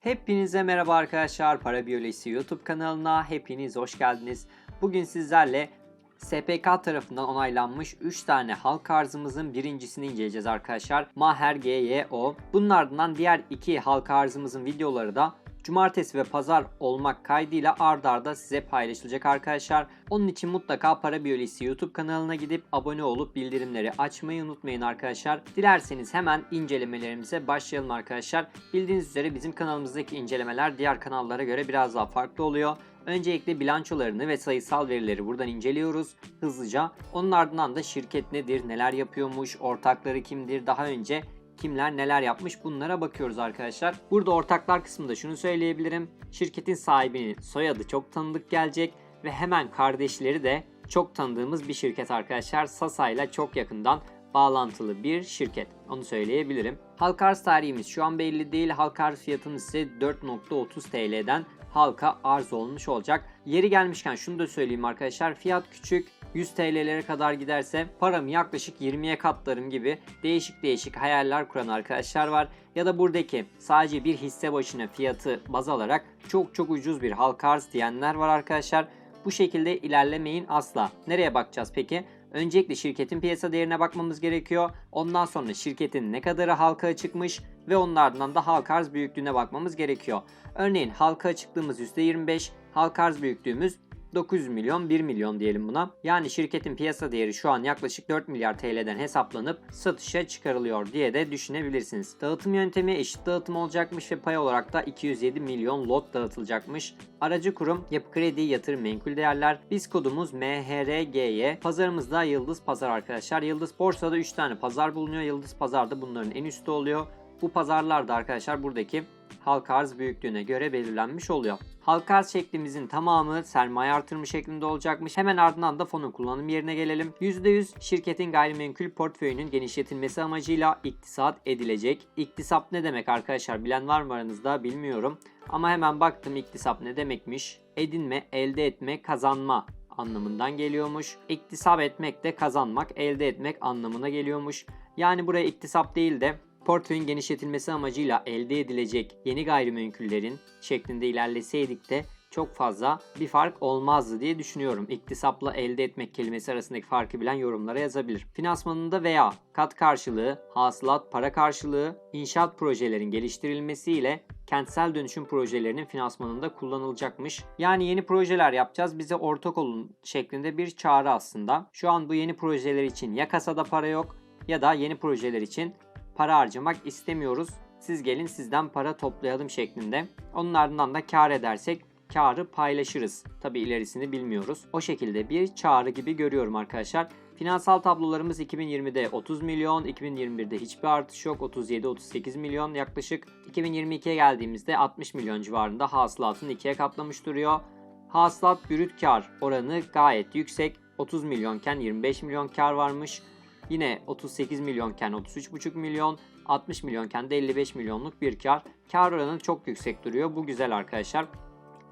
Hepinize merhaba arkadaşlar. Para Biyolojisi YouTube kanalına hepiniz hoş geldiniz. Bugün sizlerle SPK tarafından onaylanmış 3 tane halk arzımızın birincisini inceleyeceğiz arkadaşlar. Maher GYO. Bunun ardından diğer iki halk arzımızın videoları da cumartesi ve pazar olmak kaydıyla ard arda size paylaşılacak arkadaşlar. Onun için mutlaka Para Biyolojisi YouTube kanalına gidip abone olup bildirimleri açmayı unutmayın arkadaşlar. Dilerseniz hemen incelemelerimize başlayalım arkadaşlar. Bildiğiniz üzere bizim kanalımızdaki incelemeler diğer kanallara göre biraz daha farklı oluyor. Öncelikle bilançolarını ve sayısal verileri buradan inceliyoruz hızlıca. Onun ardından da şirket nedir, neler yapıyormuş, ortakları kimdir, daha önce kimler neler yapmış bunlara bakıyoruz arkadaşlar. Burada ortaklar kısmında şunu söyleyebilirim. Şirketin sahibinin soyadı çok tanıdık gelecek ve hemen kardeşleri de çok tanıdığımız bir şirket arkadaşlar. Sasa ile çok yakından bağlantılı bir şirket. Onu söyleyebilirim. Halka arz tarihimiz şu an belli değil. Halka arz fiyatımız ise 4.30 TL'den halka arz olmuş olacak. Yeri gelmişken şunu da söyleyeyim arkadaşlar. Fiyat küçük. 100 TL'lere kadar giderse paramı yaklaşık 20'ye katlarım gibi değişik değişik hayaller kuran arkadaşlar var. Ya da buradaki sadece bir hisse başına fiyatı baz alarak çok çok ucuz bir halka arz diyenler var arkadaşlar. Bu şekilde ilerlemeyin asla. Nereye bakacağız peki? Öncelikle şirketin piyasa değerine bakmamız gerekiyor. Ondan sonra şirketin ne kadarı halka çıkmış ve onun ardından da halka arz büyüklüğüne bakmamız gerekiyor. Örneğin halka açıklığımız %25, halka arz büyüklüğümüz 900 milyon 1 milyon diyelim buna. Yani şirketin piyasa değeri şu an yaklaşık 4 milyar TL'den hesaplanıp satışa çıkarılıyor diye de düşünebilirsiniz. Dağıtım yöntemi eşit dağıtım olacakmış ve pay olarak da 207 milyon lot dağıtılacakmış. Aracı kurum Yapı Kredi Yatırım Menkul Değerler. Biz kodumuz MHRGY. Pazarımızda Yıldız Pazar arkadaşlar. Yıldız Borsa'da 3 tane pazar bulunuyor. Yıldız Pazar'da bunların en üstü oluyor. Bu pazarlarda arkadaşlar buradaki halka arz büyüklüğüne göre belirlenmiş oluyor. Halka şeklimizin tamamı sermaye artırımı şeklinde olacakmış. Hemen ardından da fonun kullanım yerine gelelim. %100 şirketin gayrimenkul portföyünün genişletilmesi amacıyla iktisat edilecek. İktisap ne demek arkadaşlar bilen var mı aranızda bilmiyorum. Ama hemen baktım iktisap ne demekmiş. Edinme, elde etme, kazanma anlamından geliyormuş. İktisap etmek de kazanmak, elde etmek anlamına geliyormuş. Yani buraya iktisap değil de portföyün genişletilmesi amacıyla elde edilecek yeni gayrimenkullerin şeklinde ilerleseydik de çok fazla bir fark olmazdı diye düşünüyorum. İktisapla elde etmek kelimesi arasındaki farkı bilen yorumlara yazabilir. Finansmanında veya kat karşılığı, hasılat, para karşılığı, inşaat projelerin geliştirilmesiyle kentsel dönüşüm projelerinin finansmanında kullanılacakmış. Yani yeni projeler yapacağız bize ortak olun şeklinde bir çağrı aslında. Şu an bu yeni projeler için ya kasada para yok ya da yeni projeler için para harcamak istemiyoruz. Siz gelin sizden para toplayalım şeklinde. Onun ardından da kar edersek karı paylaşırız. Tabi ilerisini bilmiyoruz. O şekilde bir çağrı gibi görüyorum arkadaşlar. Finansal tablolarımız 2020'de 30 milyon, 2021'de hiçbir artış yok. 37-38 milyon yaklaşık. 2022'ye geldiğimizde 60 milyon civarında hasılatını ikiye katlamış duruyor. Hasılat brüt kar oranı gayet yüksek. 30 milyonken 25 milyon kar varmış. Yine 38 milyonken 33,5 milyon, 60 milyonken de 55 milyonluk bir kar. Kar oranı çok yüksek duruyor. Bu güzel arkadaşlar.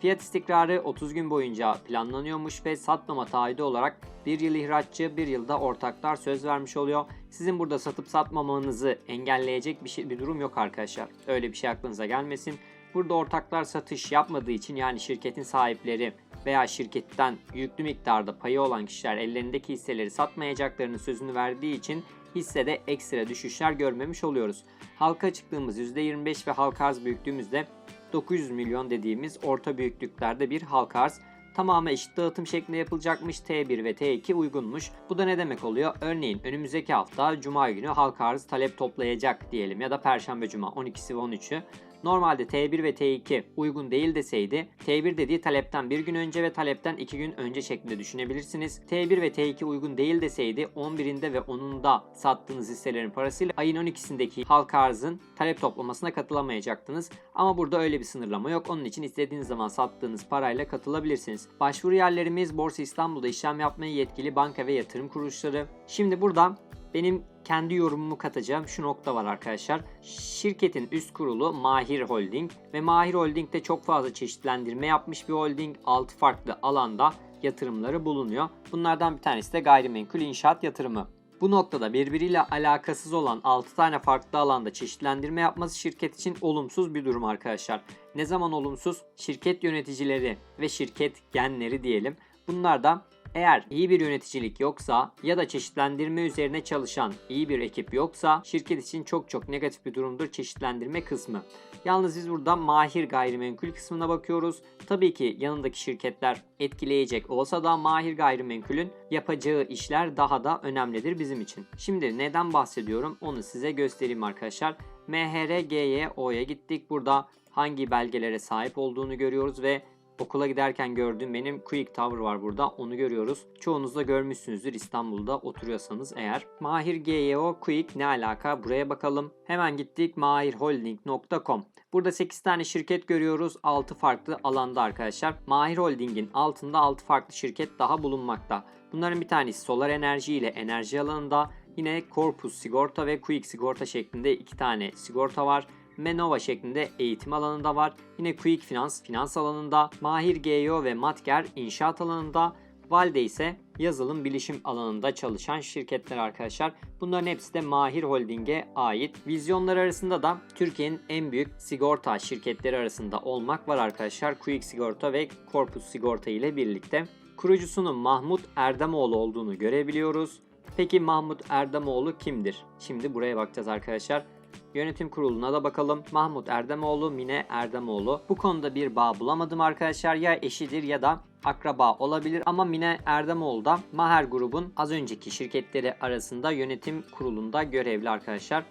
Fiyat istikrarı 30 gün boyunca planlanıyormuş ve satmama taahhüdü olarak bir yıl ihraççı, bir yılda ortaklar söz vermiş oluyor. Sizin burada satıp satmamanızı engelleyecek bir, şey, bir durum yok arkadaşlar. Öyle bir şey aklınıza gelmesin. Burada ortaklar satış yapmadığı için yani şirketin sahipleri veya şirketten yüklü miktarda payı olan kişiler ellerindeki hisseleri satmayacaklarının sözünü verdiği için hissede ekstra düşüşler görmemiş oluyoruz. Halka açıklığımız %25 ve halka arz büyüklüğümüzde 900 milyon dediğimiz orta büyüklüklerde bir halka arz tamamı eşit dağıtım şeklinde yapılacakmış. T1 ve T2 uygunmuş. Bu da ne demek oluyor? Örneğin önümüzdeki hafta Cuma günü halka arz talep toplayacak diyelim ya da Perşembe Cuma 12'si ve 13'ü. Normalde T1 ve T2 uygun değil deseydi T1 dediği talepten bir gün önce ve talepten iki gün önce şeklinde düşünebilirsiniz. T1 ve T2 uygun değil deseydi 11'inde ve 10'unda sattığınız hisselerin parasıyla ayın 12'sindeki halka arzın talep toplamasına katılamayacaktınız. Ama burada öyle bir sınırlama yok. Onun için istediğiniz zaman sattığınız parayla katılabilirsiniz. Başvuru yerlerimiz Borsa İstanbul'da işlem yapmaya yetkili banka ve yatırım kuruluşları. Şimdi burada benim kendi yorumumu katacağım şu nokta var arkadaşlar. Şirketin üst kurulu Mahir Holding ve Mahir Holding de çok fazla çeşitlendirme yapmış bir holding. 6 farklı alanda yatırımları bulunuyor. Bunlardan bir tanesi de gayrimenkul inşaat yatırımı. Bu noktada birbiriyle alakasız olan 6 tane farklı alanda çeşitlendirme yapması şirket için olumsuz bir durum arkadaşlar. Ne zaman olumsuz? Şirket yöneticileri ve şirket genleri diyelim. Bunlar da eğer iyi bir yöneticilik yoksa ya da çeşitlendirme üzerine çalışan iyi bir ekip yoksa şirket için çok çok negatif bir durumdur çeşitlendirme kısmı. Yalnız biz burada mahir gayrimenkul kısmına bakıyoruz. Tabii ki yanındaki şirketler etkileyecek olsa da mahir gayrimenkulün yapacağı işler daha da önemlidir bizim için. Şimdi neden bahsediyorum onu size göstereyim arkadaşlar. MHRGYO'ya gittik. Burada hangi belgelere sahip olduğunu görüyoruz ve okula giderken gördüğüm benim Quick Tower var burada. Onu görüyoruz. Çoğunuz da görmüşsünüzdür İstanbul'da oturuyorsanız eğer. Mahir GYO Quick ne alaka? Buraya bakalım. Hemen gittik mahirholding.com. Burada 8 tane şirket görüyoruz. 6 farklı alanda arkadaşlar. Mahir Holding'in altında 6 farklı şirket daha bulunmakta. Bunların bir tanesi solar enerji ile enerji alanında. Yine Corpus Sigorta ve Quick Sigorta şeklinde iki tane sigorta var. Menova şeklinde eğitim alanında var. Yine Quick Finance finans alanında. Mahir GEO ve Matger inşaat alanında. Valde ise yazılım bilişim alanında çalışan şirketler arkadaşlar. Bunların hepsi de Mahir Holding'e ait. Vizyonlar arasında da Türkiye'nin en büyük sigorta şirketleri arasında olmak var arkadaşlar. Quick Sigorta ve Corpus Sigorta ile birlikte. Kurucusunun Mahmut Erdemoğlu olduğunu görebiliyoruz. Peki Mahmut Erdemoğlu kimdir? Şimdi buraya bakacağız arkadaşlar. Yönetim kuruluna da bakalım. Mahmut Erdemoğlu, Mine Erdemoğlu. Bu konuda bir bağ bulamadım arkadaşlar. Ya eşidir ya da akraba olabilir ama Mine Erdemoğlu da Maher grubun az önceki şirketleri arasında yönetim kurulunda görevli arkadaşlar.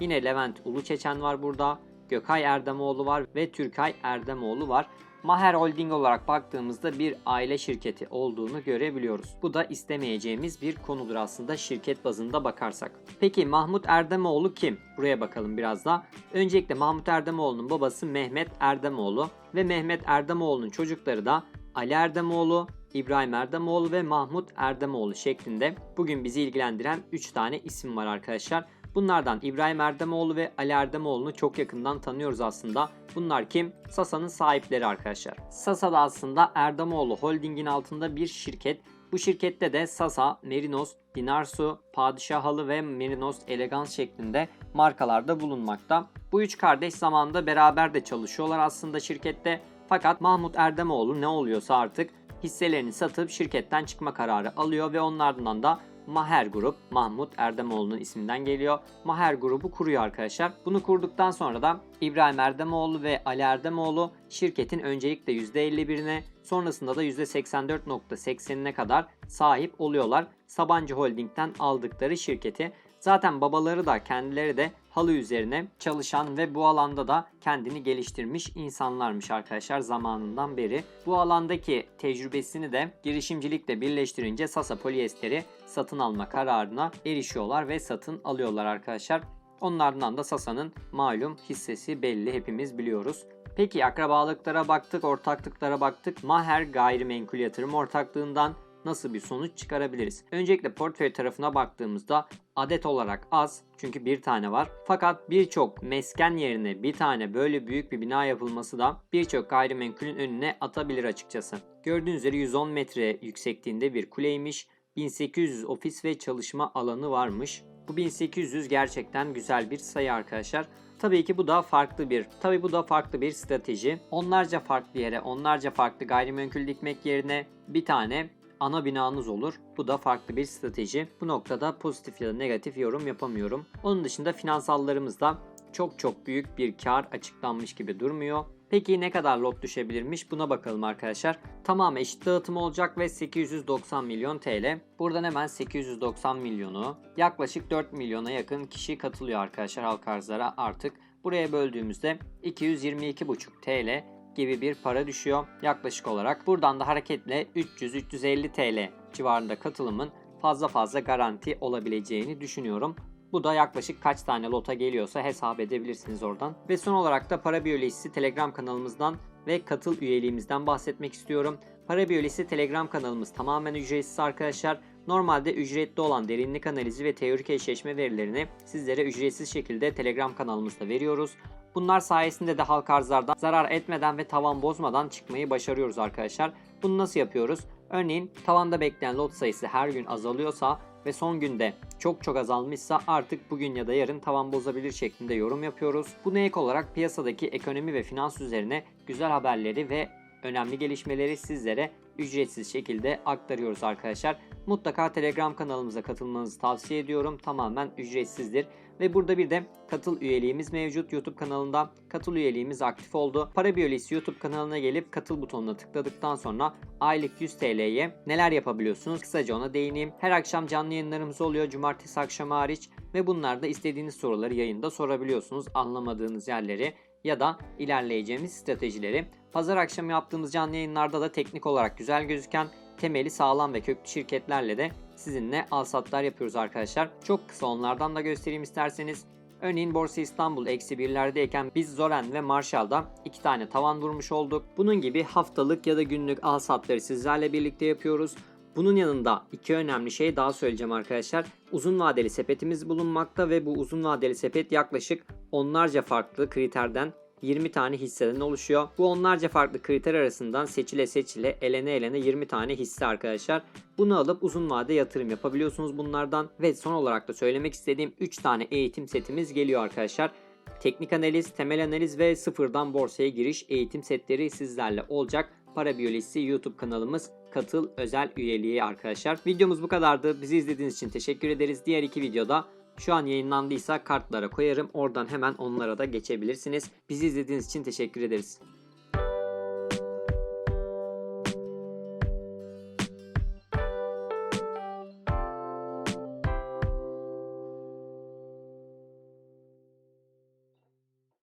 Yine Levent Uluçeçen var burada. Gökay Erdemoğlu var ve Türkay Erdemoğlu var. Maher Holding olarak baktığımızda bir aile şirketi olduğunu görebiliyoruz. Bu da istemeyeceğimiz bir konudur aslında şirket bazında bakarsak. Peki Mahmut Erdemoğlu kim? Buraya bakalım biraz da. Öncelikle Mahmut Erdemoğlu'nun babası Mehmet Erdemoğlu ve Mehmet Erdemoğlu'nun çocukları da Ali Erdemoğlu, İbrahim Erdemoğlu ve Mahmut Erdemoğlu şeklinde bugün bizi ilgilendiren 3 tane isim var arkadaşlar. Bunlardan İbrahim Erdemoğlu ve Ali Erdemoğlu'nu çok yakından tanıyoruz aslında. Bunlar kim? Sasa'nın sahipleri arkadaşlar. Sasa da aslında Erdemoğlu Holding'in altında bir şirket. Bu şirkette de Sasa, Merinos, Dinarsu, Padişah Halı ve Merinos Elegans şeklinde markalarda bulunmakta. Bu üç kardeş zamanında beraber de çalışıyorlar aslında şirkette. Fakat Mahmut Erdemoğlu ne oluyorsa artık hisselerini satıp şirketten çıkma kararı alıyor ve onun ardından da Maher Grup, Mahmut Erdemoğlu'nun isminden geliyor. Maher Grubu kuruyor arkadaşlar. Bunu kurduktan sonra da İbrahim Erdemoğlu ve Ali Erdemoğlu şirketin öncelikle %51'ine sonrasında da %84.80'ine kadar sahip oluyorlar. Sabancı Holding'den aldıkları şirketi. Zaten babaları da kendileri de halı üzerine çalışan ve bu alanda da kendini geliştirmiş insanlarmış arkadaşlar zamanından beri. Bu alandaki tecrübesini de girişimcilikle birleştirince Sasa Polyesteri satın alma kararına erişiyorlar ve satın alıyorlar arkadaşlar. Onlardan da Sasa'nın malum hissesi belli hepimiz biliyoruz. Peki akrabalıklara baktık, ortaklıklara baktık. Maher Gayrimenkul Yatırım Ortaklığından nasıl bir sonuç çıkarabiliriz? Öncelikle portföy tarafına baktığımızda adet olarak az çünkü bir tane var. Fakat birçok mesken yerine bir tane böyle büyük bir bina yapılması da birçok gayrimenkulün önüne atabilir açıkçası. Gördüğünüz üzere 110 metre yüksekliğinde bir kuleymiş. 1800 ofis ve çalışma alanı varmış. Bu 1800 gerçekten güzel bir sayı arkadaşlar. Tabii ki bu da farklı bir, tabii bu da farklı bir strateji. Onlarca farklı yere, onlarca farklı gayrimenkul dikmek yerine bir tane ana binanız olur. Bu da farklı bir strateji. Bu noktada pozitif ya da negatif yorum yapamıyorum. Onun dışında finansallarımızda çok çok büyük bir kar açıklanmış gibi durmuyor. Peki ne kadar lot düşebilirmiş buna bakalım arkadaşlar. Tamamı eşit dağıtım olacak ve 890 milyon TL. Buradan hemen 890 milyonu yaklaşık 4 milyona yakın kişi katılıyor arkadaşlar halk arzlara artık. Buraya böldüğümüzde 222,5 TL gibi bir para düşüyor yaklaşık olarak. Buradan da hareketle 300-350 TL civarında katılımın fazla fazla garanti olabileceğini düşünüyorum. Bu da yaklaşık kaç tane lota geliyorsa hesap edebilirsiniz oradan. Ve son olarak da Para Biyolojisi Telegram kanalımızdan ve katıl üyeliğimizden bahsetmek istiyorum. Para Biyolojisi Telegram kanalımız tamamen ücretsiz arkadaşlar. Normalde ücretli olan derinlik analizi ve teorik eşleşme verilerini sizlere ücretsiz şekilde Telegram kanalımızda veriyoruz. Bunlar sayesinde de halk arzlardan zarar etmeden ve tavan bozmadan çıkmayı başarıyoruz arkadaşlar. Bunu nasıl yapıyoruz? Örneğin tavanda bekleyen lot sayısı her gün azalıyorsa ve son günde çok çok azalmışsa artık bugün ya da yarın tavan bozabilir şeklinde yorum yapıyoruz. Buna ek olarak piyasadaki ekonomi ve finans üzerine güzel haberleri ve önemli gelişmeleri sizlere ücretsiz şekilde aktarıyoruz arkadaşlar. Mutlaka Telegram kanalımıza katılmanızı tavsiye ediyorum. Tamamen ücretsizdir. Ve burada bir de katıl üyeliğimiz mevcut YouTube kanalında. Katıl üyeliğimiz aktif oldu. Para Biyolojisi YouTube kanalına gelip katıl butonuna tıkladıktan sonra aylık 100 TL'ye neler yapabiliyorsunuz? Kısaca ona değineyim. Her akşam canlı yayınlarımız oluyor. Cumartesi akşamı hariç. Ve bunlarda istediğiniz soruları yayında sorabiliyorsunuz. Anlamadığınız yerleri ya da ilerleyeceğimiz stratejileri. Pazar akşamı yaptığımız canlı yayınlarda da teknik olarak güzel gözüken temeli sağlam ve köklü şirketlerle de sizinle alsatlar yapıyoruz arkadaşlar. Çok kısa onlardan da göstereyim isterseniz. Örneğin Borsa İstanbul eksi birlerdeyken biz Zoren ve Marshall'da iki tane tavan vurmuş olduk. Bunun gibi haftalık ya da günlük alsatları sizlerle birlikte yapıyoruz. Bunun yanında iki önemli şey daha söyleyeceğim arkadaşlar. Uzun vadeli sepetimiz bulunmakta ve bu uzun vadeli sepet yaklaşık onlarca farklı kriterden 20 tane hisseden oluşuyor. Bu onlarca farklı kriter arasından seçile seçile elene elene 20 tane hisse arkadaşlar. Bunu alıp uzun vade yatırım yapabiliyorsunuz bunlardan. Ve son olarak da söylemek istediğim 3 tane eğitim setimiz geliyor arkadaşlar. Teknik analiz, temel analiz ve sıfırdan borsaya giriş eğitim setleri sizlerle olacak. Para Biyolojisi YouTube kanalımız katıl özel üyeliği arkadaşlar. Videomuz bu kadardı. Bizi izlediğiniz için teşekkür ederiz. Diğer iki videoda şu an yayınlandıysa kartlara koyarım. Oradan hemen onlara da geçebilirsiniz. Bizi izlediğiniz için teşekkür ederiz.